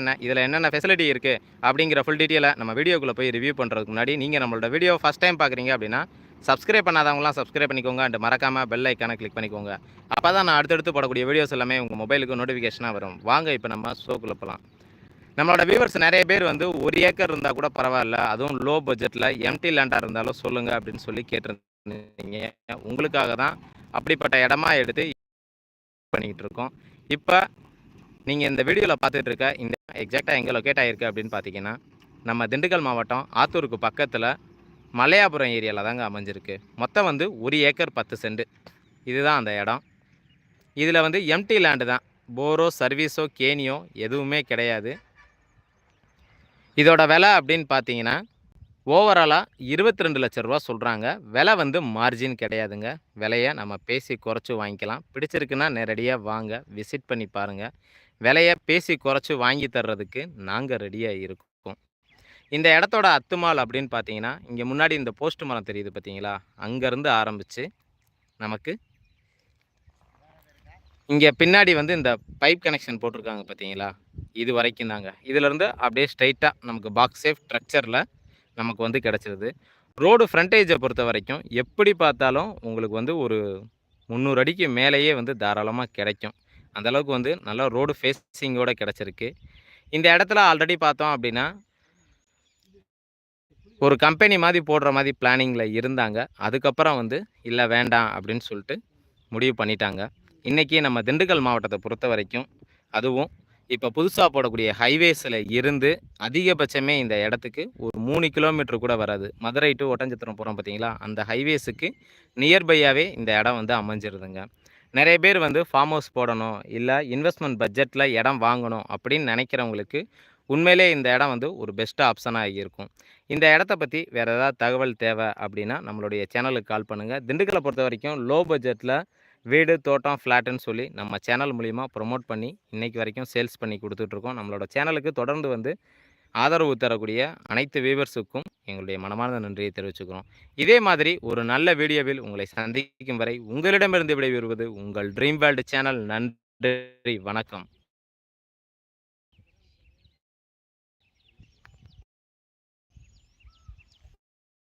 என்ன இதில் என்னென்ன ஃபெசிலிட்டி இருக்குது அப்படிங்கிற ஃபுல் டீட்டெயிலை நம்ம வீடியோக்குள்ளே போய் ரிவ்யூ பண்ணுறதுக்கு முன்னாடி நீங்கள் நம்மளோட வீடியோ ஃபஸ்ட் டைம் பார்க்குறீங்க அப்படின்னா சப்ஸ்கிரைப் பண்ணாதவங்களாம் சப்ஸ்கிரைப் பண்ணிக்கோங்க. அண்ட் மறக்காமல் பெல் ஐக்கானை கிளிக் பண்ணிக்கோங்க. அப்போ தான் நான் அடுத்தடுத்து போடக்கூடிய வீடியோஸ் எல்லாமே உங்கள் மொபைலுக்கு நோட்டிஃபிகேஷனாக வரும். வாங்க இப்போ நம்ம ஷோக்குள்ளே போகலாம் நம்மளோட வியூவர்ஸ் நிறைய பேர் வந்து ஒரு ஏக்கர் இருந்தால் கூட பரவாயில்ல. அதுவும் லோ பட்ஜெட்டில் எம்டி லேண்டாக இருந்தாலும் சொல்லுங்கள் அப்படின்னு சொல்லி கேட்டிருந்தீங்க. உங்களுக்காக தான் அப்படிப்பட்ட இடமா எடுத்து பண்ணிக்கிட்டு இருக்கோம். இப்போ நீங்கள் இந்த வீடியோவில் பார்த்துட்டு இருக்க இந்த எக்ஸாக்டாக எங்கே லொக்கேட் ஆகிருக்கு அப்படின்னு பார்த்தீங்கன்னா நம்ம திண்டுக்கல் மாவட்டம் ஆத்தூருக்கு பக்கத்தில் மலையாபுரம் ஏரியாவில் தாங்க அமைஞ்சிருக்கு. மொத்தம் வந்து ஒரு ஏக்கர் பத்து சென்ட். இதுதான் அந்த இடம். இதில் வந்து எம்டி லேண்டு தான். போரோ சர்வீஸோ கேனியோ எதுவுமே கிடையாது. இதோட விலை அப்படின்னு பார்த்தீங்கன்னா ஓவராலாக இருபத்தி ரெண்டு லட்ச ரூபா சொல்கிறாங்க விலை வந்து மார்ஜின் கிடையாதுங்க. விலையை நம்ம பேசி குறைச்சி வாங்கிக்கலாம். பிடிச்சிருக்குன்னா நேரடியாக வாங்க விசிட் பண்ணி பாருங்கள் விலையை பேசி குறைச்சி வாங்கி தர்றதுக்கு நாங்கள் ரெடியாக இருக்கோம். இந்த இடத்தோட அத்துமால் அப்படின்னு பார்த்தீங்கன்னா இங்கே முன்னாடி இந்த போஸ்ட் மரம் தெரியுது பார்த்தீங்களா அங்கேருந்து ஆரம்பித்து நமக்கு இங்கே பின்னாடி வந்து இந்த பைப் கனெக்ஷன் போட்டிருக்காங்க பார்த்தீங்களா இது வரைக்கும் தாங்க. இதிலேருந்து அப்படியே ஸ்ட்ரைட்டாக நமக்கு பாக்ஸ் சேஃப் ஸ்ட்ரக்சரில் நமக்கு வந்து கிடச்சிருது. ரோடு ஃப்ரண்டேஜை பொறுத்த வரைக்கும் எப்படி பார்த்தாலும் உங்களுக்கு வந்து ஒரு முந்நூறு அடிக்கு மேலேயே வந்து தாராளமாக கிடைக்கும். அந்தளவுக்கு வந்து நல்லா ரோடு ஃபேஸிங்கோடு கிடச்சிருக்கு. இந்த இடத்துல ஆல்ரெடி பார்த்தோம் அப்படின்னா ஒரு கம்பெனி மாதிரி போடுற மாதிரி பிளானிங்கில் இருந்தாங்க. அதுக்கப்புறம் வந்து இல்லை வேண்டாம் அப்படின்னு சொல்லிட்டு முடிவு பண்ணிட்டாங்க. இன்றைக்கி நம்ம திண்டுக்கல் மாவட்டத்தை பொறுத்த வரைக்கும் அதுவும் இப்போ புதுசாக போடக்கூடிய ஹைவேஸில் இருந்து அதிகபட்சமே இந்த இடத்துக்கு ஒரு மூணு கிலோமீட்டர் கூட வராது. மதுரை டு ஒட்டஞ்சத்திரம் போகிறோம் பார்த்தீங்களா அந்த ஹைவேஸுக்கு நியர்பையாகவே இந்த இடம் வந்து அமைஞ்சிருதுங்க. நிறைய பேர் வந்து ஃபார்ம் ஹவுஸ் போடணும் இல்லை இன்வெஸ்ட்மெண்ட் பட்ஜெட்டில் இடம் வாங்கணும் அப்படின்னு நினைக்கிறவங்களுக்கு உண்மையிலே இந்த இடம் வந்து ஒரு பெஸ்ட் ஆப்ஷனாக இருக்கும். இந்த இடத்த பற்றி வேறு ஏதாவது தகவல் தேவை அப்படின்னா நம்மளுடைய சேனலுக்கு கால் பண்ணுங்கள் திண்டுக்கலை பொறுத்த வரைக்கும் லோ பட்ஜெட்டில் வீடு தோட்டம் ஃப்ளாட்டுன்னு சொல்லி நம்ம சேனல் மூலிமா ப்ரொமோட் பண்ணி இன்றைக்கி வரைக்கும் சேல்ஸ் பண்ணி கொடுத்துட்ருக்கோம் நம்மளோட சேனலுக்கு தொடர்ந்து வந்து ஆதரவு தரக்கூடிய அனைத்து வியூவர்ஸுக்கும் எங்களுடைய மனமார்ந்த நன்றியை தெரிவிச்சுக்கிறோம். இதே மாதிரி ஒரு நல்ல வீடியோவில் உங்களை சந்திக்கும் வரை உங்களிடமிருந்து விடைபெறுவது உங்கள் ட்ரீம் வேர்ல்டு சேனல் நன்றி வணக்கம்.